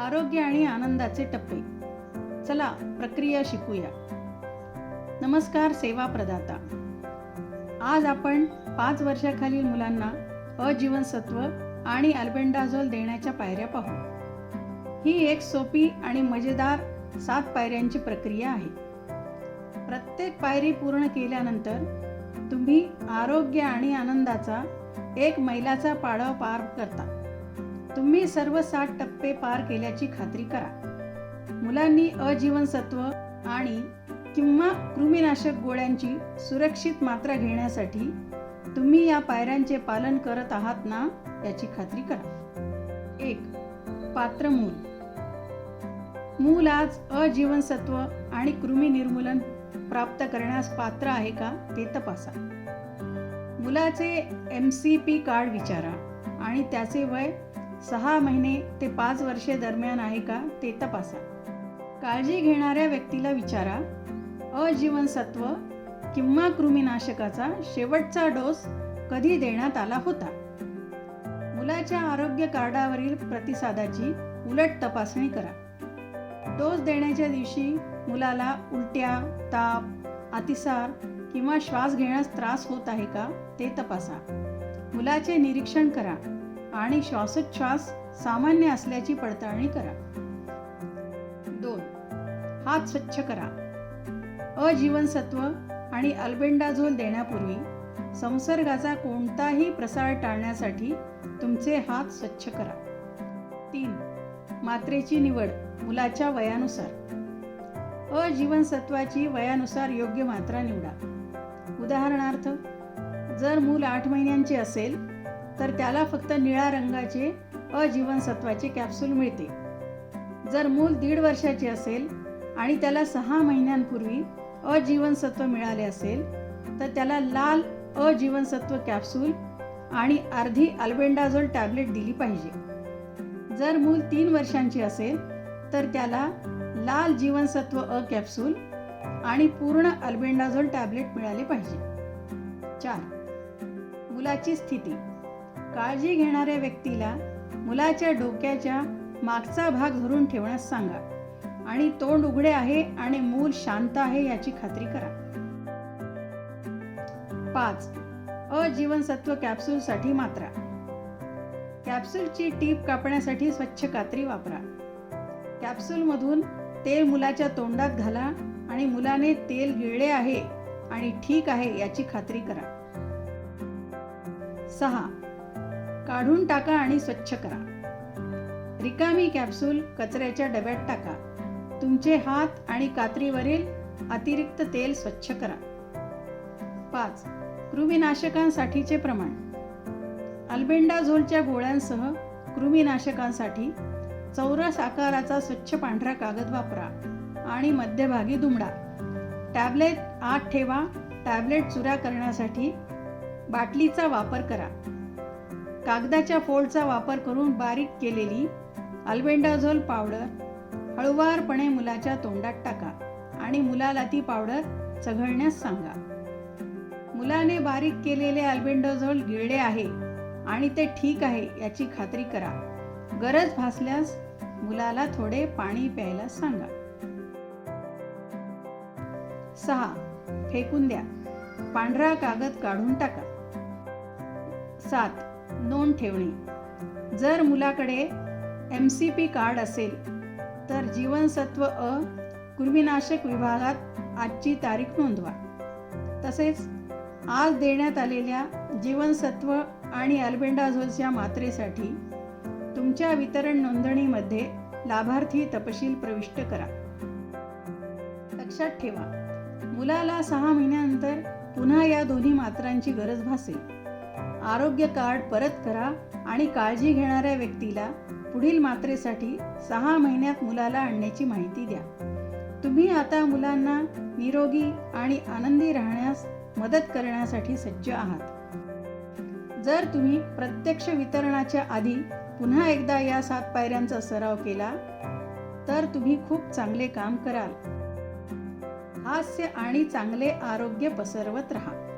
आरोग्य आणि आनंदाचे टप्पे. चला प्रक्रिया शिकूया. नमस्कार सेवा प्रदाता. आज आपण पाच वर्षाखालील मुलांना अजीवनसत्व आणि अल्बेंडाझोल देण्याच्या पायऱ्या पाहू. ही एक सोपी आणि मजेदार सात पायऱ्यांची प्रक्रिया आहे. प्रत्येक पायरी पूर्ण केल्यानंतर तुम्ही आरोग्य आणि आनंदाचा एक मैलाचा पाडाव पार करता. तुम्ही सर्व सात टप्पे पार केल्याची खात्री करा. मुलांनी अजीवनसत्व आणि किंवा कृमीनाशक गोळ्यांची सुरक्षित मात्रा घेण्यासाठी तुम्ही या पायऱ्यांचे पालन करत आहात ना याची खात्री करा. एक पात्र मूल. मूल आज अजीवनसत्व आणि कृमी निर्मूलन प्राप्त करण्यास पात्र आहे का ते तपासा. मुलाचे एम सी पी कार्ड विचारा आणि त्याचे वय सहा महिने ते पाच वर्षे दरम्यान आहे का ते तपासा. काळजी घेणाऱ्या व्यक्तीला विचारा. अजीवनसत्व किंवा कृमीनाशकाचा शेवटचा डोस कधी देण्यात आला होता? मुलाच्या आरोग्य कार्डावरील प्रतिसादाची उलट तपासणी करा. डोस देण्याच्या दिवशी मुलाला उलट्या ताप अतिसार किंवा श्वास घेण्यास त्रास होत आहे का ते तपासा. मुलाचे निरीक्षण करा. आणि श्वासोच्छ्वास सामान्य असल्याची पडताळणी करा. दोन हात स्वच्छ करा. अजीवनसत्व आणि अल्बेंडाझोल देण्यापूर्वी संसर्गाचा कोणताही प्रसार टाळण्यासाठी तुमचे हात स्वच्छ करा. तीन मात्रेची निवड मुलाच्या वयानुसार. अजीवनसत्वाची वयानुसार योग्य मात्रा निवडा. उदाहरणार्थ जर मूल आठ महिन्यांचे असेल तर त्याला फक्त निळ्या रंगाचे अजीवनसत्वाचे कॅप्सूल मिळते. जर मूल दीड वर्षाचे असेल आणि त्याला सहा महिन्यांपूर्वी अजीवनसत्व मिळाले असेल तर त्याला लाल अजीवनसत्व कॅप्सूल आणि अर्धी अल्बेंडाझोल टॅबलेट दिली पाहिजे. जर मूल तीन वर्षांचे असेल तर त्याला लाल जीवनसत्व अ कॅप्सूल आणि पूर्ण अल्बेंडाझोल टॅबलेट मिळाले पाहिजे. चार. मुलाची स्थिती. काळजी घेणाऱ्या व्यक्तीला मुलाच्या डोक्याच्या मागचा भाग धरून ठेवण्यास सांगा. आणि तोंड उघडे आहे आणि मूल शांत आहे याची खात्री करा. पाच. अजीवनसत्व कॅप्सूलसाठी मात्रा. कॅप्सूलची टीप कापण्यासाठी स्वच्छ कात्री वापरा. कॅप्सूलमधून तेल मुलाच्या तोंडात घाला आणि मुलाने तेल गिळले आहे आणि ठीक आहे याची खात्री करा. सहा. काढून टाका आणि स्वच्छ करा. रिकामी कॅप्सूल कचऱ्याच्या डब्यात टाका. तुमचे हात आणि कात्रीवरील अतिरिक्त तेल स्वच्छ करा. पाच कृमीनाशकांसाठीचे प्रमाण. अल्बेंडाझोलच्या गोळ्यांसह कृमीनाशकांसाठी चौरस आकाराचा स्वच्छ पांढरा कागद वापरा आणि मध्यभागी दुमडा. टॅबलेट आत ठेवा टॅबलेट चुरा करण्यासाठी बाटलीचा वापर करा. कागदाच्या फोल्डचा वापर करून बारीक केलेली अल्बेंडाझोल पावडर हळुवारपणे मुलाच्या तोंडात टाका आणि मुलाला ती पावडर चघळण्यास सांगा. मुलाने बारीक केलेले अल्बेंडाझोल गिळले आहे आणि ते ठीक आहे याची खात्री करा. गरज भासल्यास मुलाला थोडे पाणी प्यायला सांगा. सहा. फेकून द्या. पांढरा कागद काढून टाका. सात. नोंद ठेवणे. जर मुलाकडे एम सी पी कार्ड असेल तर जीवनसत्व अ कृमीनाशक विभागात आजची तारीख नोंदवा. तसेच आज देण्यात आलेल्या जीवनसत्व आणि अल्बेंडाझोलच्या मात्रेसाठी तुमच्या वितरण नोंदणीमध्ये लाभार्थी तपशील प्रविष्ट करा. लक्षात ठेवा मुलाला सहा महिन्यानंतर पुन्हा या दोन्ही मात्रांची गरज भासेल. आरोग्य कार्ड परत करा आणि काळजी घेणाऱ्या व्यक्तीला पुढील मात्रेसाठी सहा महिन्यात मुलाला आणण्याची माहिती द्या. तुम्ही आता मुलांना निरोगी आणि आनंदी राहण्यास मदत करण्यासाठी सज्ज आहात. जर तुम्ही प्रत्यक्ष वितरणाच्या आधी पुन्हा एकदा या सात पायऱ्यांचा सराव केला तर तुम्ही खूप चांगले काम कराल. हास्य आणि चांगले आरोग्य पसरवत राहा.